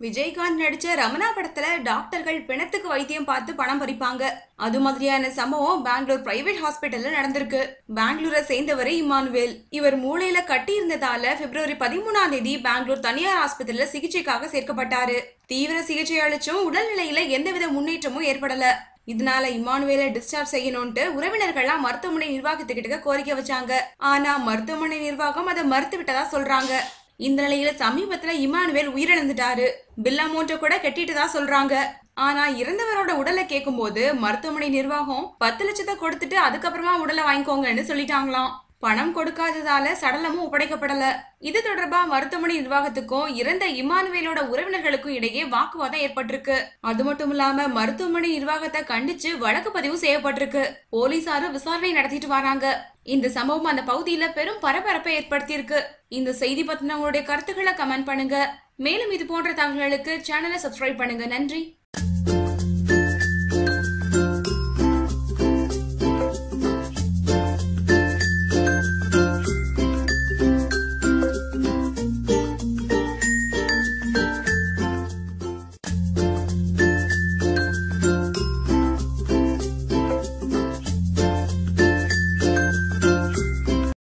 விஜயகாந்த் நடிச்ச ரமணா படத்துல டாக்டர்கள் பிணத்துக்கு வைத்தியம் பார்த்து பணம் பறிப்பாங்க. அது மாதிரியான சம்பவம் பெங்களூர் பிரைவேட் ஹாஸ்பிட்டல்ல நடந்திருக்கு. பெங்களூரை சேர்ந்தவரே இமானுவேல் இவர் மூளையில கட்டி இருந்ததால பிப்ரவரி பதிமூணாம் தேதி பெங்களூர் தனியார் ஆஸ்பத்திரியில சிகிச்சைக்காக சேர்க்கப்பட்டாரு. தீவிர சிகிச்சை அளிச்சும் உடல்நிலையில எந்தவித முன்னேற்றமும் ஏற்படல. இதனால இமானுவேலை டிஸ்சார்ஜ் செய்யணும்ட்டு உறவினர்கள்லாம் மருத்துவமனை நிர்வாகத்துக்கிட்ட கோரிக்கை வச்சாங்க. ஆனா மருத்துவமனை நிர்வாகம் அதை மறுத்து விட்டதா சொல்றாங்க. இந்த நிலையில சமீபத்துல இமானுவேல் உயிரிழந்துட்டாரு. பில் அமௌண்ட்டை கூட கட்டிட்டதா சொல்றாங்க. ஆனா இறந்தவரோட உடலை கேட்கும்போது மருத்துவமனை நிர்வாகம் பத்து லட்சத்தை கொடுத்துட்டு அதுக்கப்புறமா உடலை வாங்கிக்கோங்கன்னு சொல்லிட்டாங்களாம். பணம் கொடுக்காததால சடலமும் ஒப்படைக்கப்படல. இது தொடர்பா மருத்துவமனை நிர்வாகத்துக்கும் இறந்த இமானுவேலோட உறவினர்களுக்கும் இடையே வாக்குவாதம் ஏற்பட்டிருக்கு. அது மட்டும் இல்லாம மருத்துவமனை நிர்வாகத்தை கண்டிச்சு வழக்கு பதிவு செய்யப்பட்டிருக்கு. போலீசாரும் விசாரணை நடத்திட்டு வராங்க. இந்த சம்பவம் அந்த பகுதியில பெரும் பரபரப்பை ஏற்படுத்தியிருக்கு. இந்த செய்தி பத்தின உங்களுடைய கருத்துக்களை கமெண்ட் பண்ணுங்க. மேலும் இது போன்ற தகவல்களுக்கு சேனலை சப்ஸ்கிரைப் பண்ணுங்க. நன்றி.